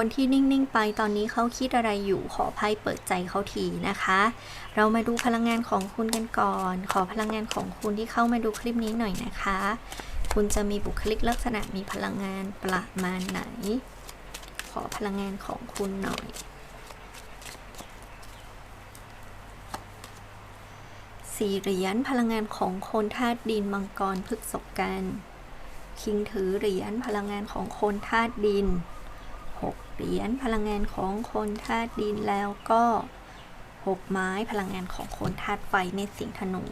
คนที่นิ่ง ๆ ไปตอนนี้เขาคิดอะไรอยู่ขอไพ่เปิดใจเขาทีนะคะ เรามาดูพลังงานของคุณกันก่อน ขอพลังงานของคุณที่เข้ามาดูคลิปนี้หน่อยนะคะ คุณจะมีบุคลิกลักษณะมีพลังงานประมาณไหน ขอพลังงานของคุณหน่อยสี่เหรียญพลังงานของคนธาตุดินมังกรพฤกษกัน คิงถือเหรียญพลังงานของคนธาตุดิน หกเหรียญพลังงานของคนธาตุดินแล้วก็หกไม้พลังงานของคนธาตุไฟเมษสิงห์ธนู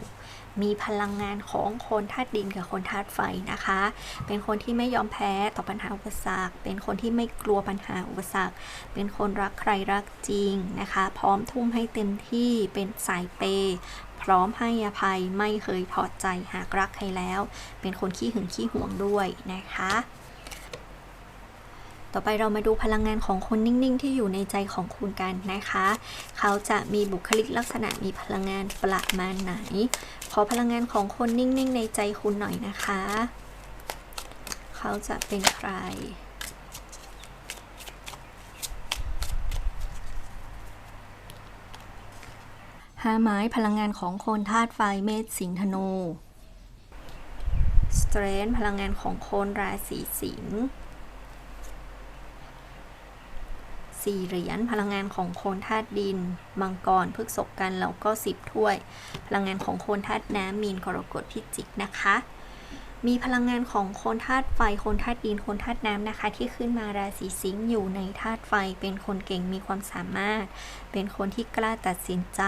มีพลังงานของคนธาตุดินกับคนธาตุไฟนะคะ เป็นคนที่ไม่ยอมแพ้ต่อปัญหาอุปสรรค เป็นคนที่ไม่กลัวปัญหาอุปสรรค เป็นคนรักใครรักจริงนะคะ พร้อมทุ่มให้เต็มที่เป็นสายเปย์พร้อมให้อภัยไม่เคยถอดใจหากรักใครแล้ว เป็นคนขี้หึงขี้หวงด้วยนะคะ ต่อไปเรามาดูพลังงานของคนนิ่งๆ ที่อยู่ในใจของคุณกันนะคะ เขาจะมีบุคลิกลักษณะมีพลังงานประมาณไหน ขอพลังงานของคนนิ่งๆ ในใจคุณหน่อยนะคะ เขาจะเป็นใครห้าไม้พลังงานของคนธาตุไฟเมษสิงห์ธนูสเตรนพลังงานของคนราศีสิงห์ สี่เหรียญ พลังงานของโคนธาตุดิน มังกรพฤกษกันแล้วก็สิบถ้วย พลังงานของโคนธาตุน้ำมีนกรกฎพิจิกนะคะ มีพลังงานของคนธาตุไฟ คนธาตุดิน คนธาตุน้ำนะคะ ที่ขึ้นมาราศีสิงห์อยู่ในธาตุไฟ เป็นคนเก่งมีความสามารถ เป็นคนที่กล้าตัดสินใจ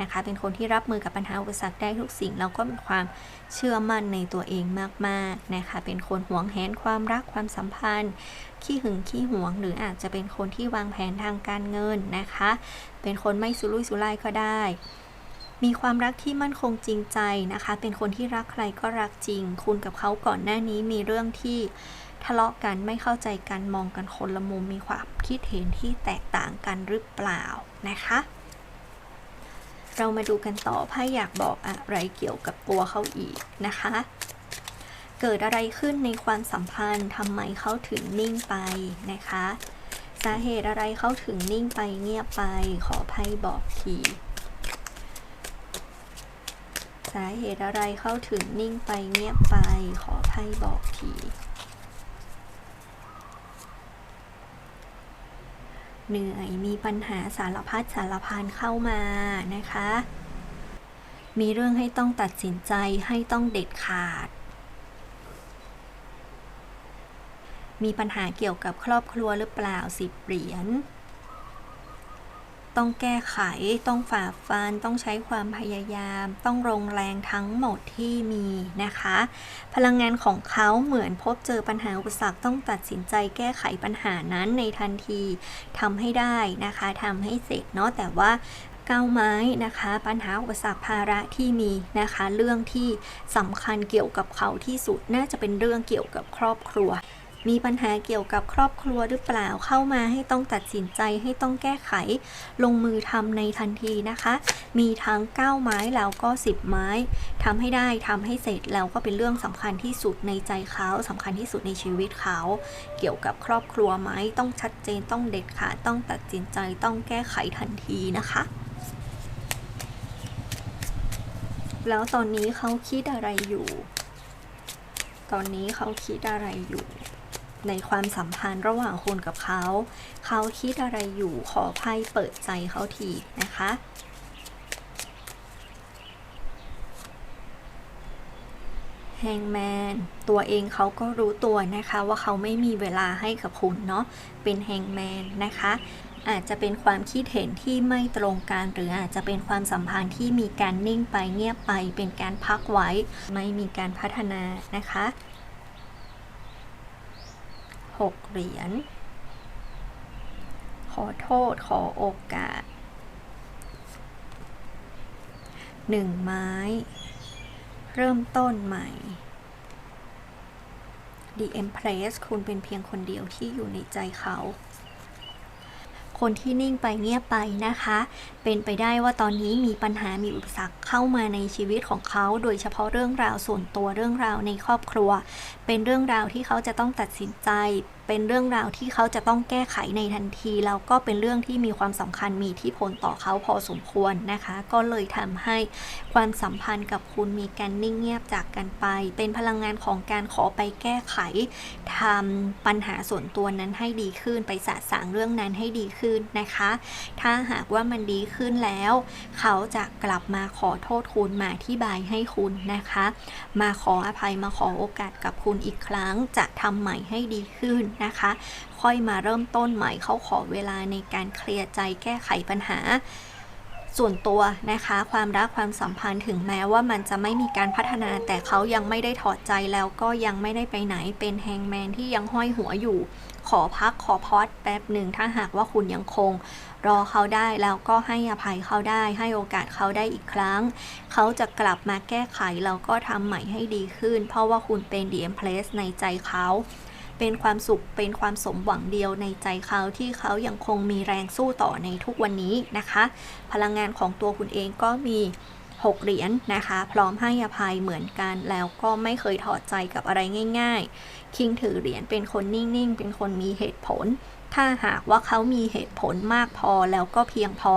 นะคะ เป็นคนที่รับมือกับปัญหาอุปสรรคได้ทุกสิ่ง แล้วก็มีความเชื่อมั่นในตัวเองมากๆนะคะ เป็นคนหวงแหนความรักความสัมพันธ์ ขี้หึงขี้หวง หรืออาจจะเป็นคนที่วางแผนทางการเงินนะคะ เป็นคนไม่สุรุ่ยสุร่ายก็ได้ มีความรักที่มั่นคงจริงใจนะคะ เป็นคนที่รักใครก็รักจริง คุณกับเขาก่อนหน้านี้มีเรื่องที่ทะเลาะกันไม่เข้าใจกันมองกันคนละมุมมีความคิดเห็นที่แตกต่างกันหรือเปล่านะคะ เรามาดูกันต่อไพ่อยากบอกอะไรเกี่ยวกับตัวเขาอีกนะคะ เกิดอะไรขึ้นในความสัมพันธ์ทำไมเขาถึงนิ่งไปนะคะ สาเหตุอะไรเขาถึงนิ่งไปเงียบไปขอไพ่บอกที สาเหตุอะไรเข้าถึงนิ่งไปเงียบไปขอไพ่บอกทีเหนื่อยมีปัญหาสารพัดสารพันเข้ามานะคะ มีเรื่องให้ต้องตัดสินใจให้ต้องเด็ดขาด มีปัญหาเกี่ยวกับครอบครัวหรือเปล่าสิบเหรียญ ต้องแก้ไข ต้องฝ่าฟัน ต้องใช้ความพยายาม ต้องลงแรงทั้งหมดที่มีนะคะ พลังงานของเขาเหมือนพบเจอปัญหาอุปสรรคต้องตัดสินใจแก้ไขปัญหานั้นในทันทีทำให้ได้นะคะทำให้เสร็จเนาะแต่ว่าก้าวไม้นะคะ ปัญหาอุปสรรคภาระที่มีนะคะ เรื่องที่สำคัญเกี่ยวกับเขาที่สุดน่าจะเป็นเรื่องเกี่ยวกับครอบครัว มีปัญหาเกี่ยวกับครอบครัวหรือเปล่าเข้ามาให้ต้องตัดสินใจให้ต้องแก้ไข ลงมือทำในทันทีนะคะ มีทั้ง 9 ไม้แล้วก็ 10 ไม้ทำให้ได้ทำให้เสร็จแล้วก็เป็นเรื่องสำคัญที่สุดในใจเขาสำคัญที่สุดในชีวิตเขา เกี่ยวกับครอบครัวไหมต้องชัดเจนต้องเด็ดขาดต้องตัดสินใจต้องแก้ไขทันทีนะคะแล้วตอนนี้เขาคิดอะไรอยู่ ตอนนี้เขาคิดอะไรอยู่ ในความสัมพันธ์ระหว่างคุณกับเขา เขาคิดอะไรอยู่ขอไพ่เปิดใจเขาทีนะคะ แฮงแมนตัวเองเขาก็รู้ตัวนะคะว่าเขาไม่มีเวลาให้กับคุณเนาะเป็นแฮงแมนนะคะอาจจะเป็นความคิดเห็นที่ไม่ตรงกันหรืออาจจะเป็นความสัมพันธ์ที่มีการนิ่งไปเงียบไป เป็นการพักไว้ ไม่มีการพัฒนานะคะ หกเหรียญ ขอโทษขอโอกาสหนึ่งไม้ เริ่มต้นใหม่ The Empress คุณเป็นเพียงคนเดียวที่อยู่ในใจเขา คนที่นิ่งไปเงียบไปนะคะ เป็นไปได้ว่าตอนนี้มีปัญหามีอุปสรรคเข้ามาในชีวิตของเขา โดยเฉพาะเรื่องราวส่วนตัวเรื่องราวในครอบครัว เป็นเรื่องราวที่เขาจะต้องตัดสินใจ เป็นเรื่องราวที่เขาจะต้องแก้ไขในทันทีแล้วก็เป็นเรื่องที่มีความสำคัญมีที่ผลต่อเขาพอสมควรนะคะ ก็เลยทำให้ความสัมพันธ์กับคุณมีการนิ่งเงียบจากกันไป เป็นพลังงานของการขอไปแก้ไขทำปัญหาส่วนตัวนั้นให้ดีขึ้น ไปสะสางเรื่องนั้นให้ดีขึ้นนะคะ ถ้าหากว่ามันดีขึ้นแล้ว เขาจะกลับมาขอโทษคุณมาอธิบายให้คุณนะคะ มาขออภัยมาขอโอกาสกับคุณอีกครั้งจะทำใหม่ให้ดีขึ้นนะคะ ค่อยมาเริ่มต้นใหม่เขาขอเวลาในการเคลียร์ใจแก้ไขปัญหา ส่วนตัวนะคะ ความรักความสัมพันธ์ถึงแม้ว่ามันจะไม่มีการพัฒนา แต่เขายังไม่ได้ถอดใจแล้วก็ยังไม่ได้ไปไหนเป็นแฮงแมนที่ยังห้อยหัวอยู่ ขอพักขอพอดแป๊บหนึ่งถ้าหากว่าคุณยังคงรอเขาได้แล้วก็ให้อภัยเขาได้ให้โอกาสเขาได้อีกครั้ง เขาจะกลับมาแก้ไขแล้วก็ทำใหม่ให้ดีขึ้น เพราะว่าคุณเป็น The Empress ในใจเขา เป็นความสุขเป็นความสมหวังเดียวในใจเขาที่เขายังคงมีแรงสู้ต่อในทุกวันนี้นะคะ พลังงานของตัวคุณเองก็มี6เหรียญนะคะ พร้อมให้อภัยเหมือนกันแล้วก็ไม่เคยถอดใจกับอะไรง่ายๆ คิงถือเหรียญเป็นคนนิ่งๆ เป็นคนมีเหตุผล ถ้าหากว่าเขามีเหตุผลมากพอแล้วก็เพียงพอ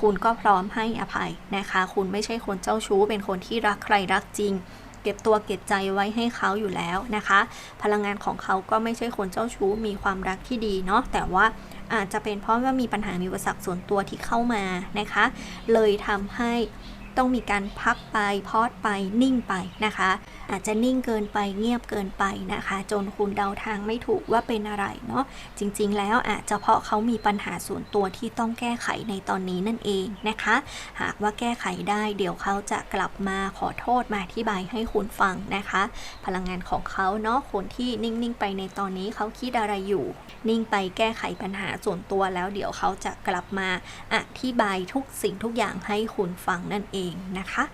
คุณก็พร้อมให้อภัยนะคะ คุณไม่ใช่คนเจ้าชู้ เป็นคนที่รักใครรักจริง เก็บตัวเก็บใจไว้ให้เขาอยู่แล้วนะคะ พลังงานของเขาก็ไม่ใช่คนเจ้าชู้มีความรักที่ดีเนาะแต่ว่าอาจจะเป็นเพราะว่ามีปัญหามีอุปสรรคส่วนตัวที่เข้ามานะคะ เลยทำให้ต้องมีการพักไปพอดไปนิ่งไปนะคะ อาจจะนิ่งเกินไปเงียบเกินไปนะคะ จนคุณเดาทางไม่ถูกว่าเป็นอะไรเนาะจริง ๆ แล้วอาจจะเพราะเขามีปัญหาส่วนตัวที่ต้องแก้ไขในตอนนี้นั่นเองนะคะ หากว่าแก้ไขได้เดี๋ยวเขาจะกลับมาขอโทษมาอธิบายให้คุณฟังนะคะ พลังงานของเขาเนาะคนที่นิ่งๆไปในตอนนี้เขาคิดอะไรอยู่ นิ่งไปแก้ไขปัญหาส่วนตัวแล้วเดี๋ยวเขาจะกลับมาอธิบายทุกสิ่งทุกอย่างให้คุณฟังนั่นเองนะคะ